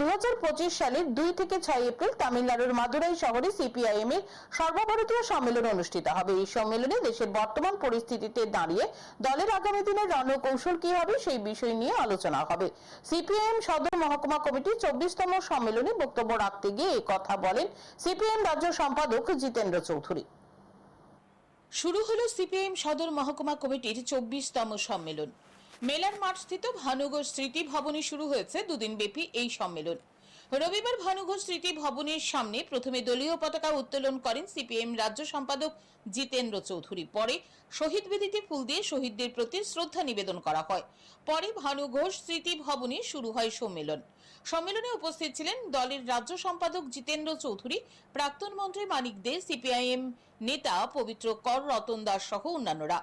দু সালের দুই থেকে ছয় এপ্রিল তামিলনাড়ুর মাদুরাই শহরে সিপিআইএম এর সর্বভারতীয় সম্মেলন অনুষ্ঠিত হবে। এই সম্মেলনে দেশের বর্তমান পরিস্থিতিতে দাঁড়িয়ে দলের আগামী দিনের রণকৌশল কি হবে সেই বিষয় নিয়ে আলোচনা হবে। সিপিআইএম সদর মহকুমা কমিটির চব্বিশতম সম্মেলনে বক্তব্য রাখতে গিয়ে কথা বলেন সিপিআইএম রাজ্য সম্পাদক জিতেন্দ্র চৌধুরী। শুরু হলো সিপিআইএম সদর মহকুমা কমিটির চব্বিশতম সম্মেলন। মেলার মাঠ স্থিত ভানুঘোষ স্মৃতি ভবনে শুরু হয়েছে দুদিন ব্যাপী এই সম্মেলন। রবিবার ভানুঘোষ স্মৃতি ভবনের সামনে প্রথমে দলীয় পতাকা উত্তোলন করেন সিপিএম রাজ্য সম্পাদক জিতেন্দ্র চৌধুরী। পরে শহীদ বেদিতে ফুল দিয়ে শহীদদের প্রতি শ্রদ্ধা নিবেদন করা হয়। পরে ভানু ঘোষ স্মৃতি ভবনে শুরু হয় সম্মেলন। সম্মেলনে উপস্থিত ছিলেন দলের রাজ্য সম্পাদক জিতেন্দ্র চৌধুরী, প্রাক্তন মন্ত্রী মানিক দে, সিপিআইএম নেতা পবিত্র কর রতন দাস সহ অন্যান্যরা।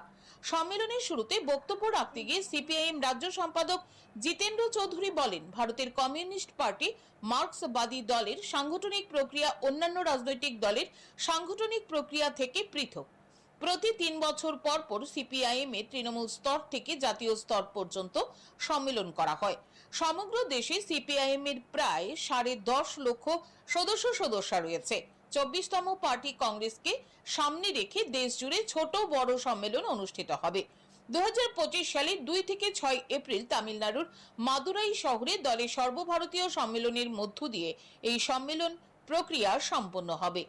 সম্মেলনের শুরুতে বক্তব্য রাখতে গিয়ে সিপিআইএম রাজ্য সম্পাদক জিতেন্দ্র চৌধুরী বলেন, ভারতের কমিউনিস্ট পার্টি মার্ক্সবাদী দলের সাংগঠনিক প্রক্রিয়া অন্যান্য রাজনৈতিক দলের সাংগঠনিক প্রক্রিয়া থেকে পৃথক। প্রতি তিন বছর পর পর সিপিআইএম এর তৃণমূল স্তর থেকে জাতীয় স্তর পর্যন্ত সম্মেলন করা হয়। সমগ্র দেশে সিপিআইএম এর প্রায় সাড়ে দশ লক্ষ সদস্য সদস্যা রয়েছে। চব্বিশতম পার্টি কংগ্রেসকে সামনে রেখে দেশ জুড়ে ছোট বড় সম্মেলন অনুষ্ঠিত হবে। দুহাজার পঁচিশ সালের দুই থেকে ছয় এপ্রিল তামিলনাড়ুর মাদুরাই শহরে দলের সর্বভারতীয় সম্মেলনের মধ্য দিয়ে এই সম্মেলন প্রক্রিয়া সম্পন্ন হবে।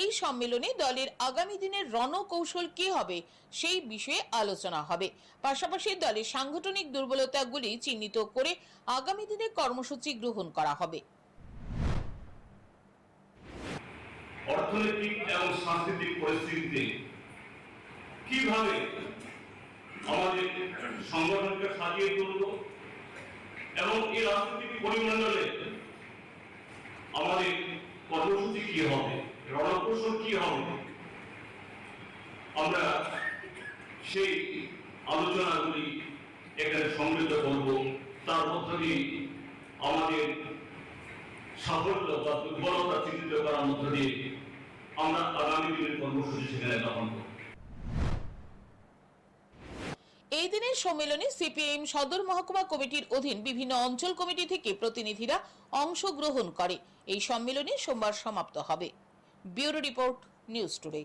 এই সম্মেলনে দলের আগামী দিনের রণকৌশল কি হবে সেই বিষয়ে আলোচনা হবে। পাশাপাশি দলের সাংগঠনিক দুর্বলতাগুলি চিহ্নিত করে আগামী দিনে কর্মসূচি গ্রহণ করা হবে। অর্থনৈতিক এবং সাংস্কৃতিক পরিস্থিতিতে কীভাবে আমাদের সংগঠনকে সাজিয়ে তুলব এবং এই রাজনৈতিক পরিমণ্ডলে আমাদের কর্মসূচি কি হবে, রণকৌশল কি হবে, আমরা সেই আলোচনাগুলি এখানে সমৃদ্ধ করব। তার মধ্য দিয়ে আমাদের সাফল্য বা দুর্বলতা চিহ্নিত করার মধ্য দিয়ে আমরা আগামী দিনের কর্মসূচি সেখানে করব। এই দিনের সম্মেলনে সিপিএম সদর মহকুমা কমিটির অধীন বিভিন্ন অঞ্চল কমিটি থেকে প্রতিনিধিরা অংশগ্রহণ করে। এই সম্মেলনে সোমবার সমাপ্ত হবে। Bureau report, news today.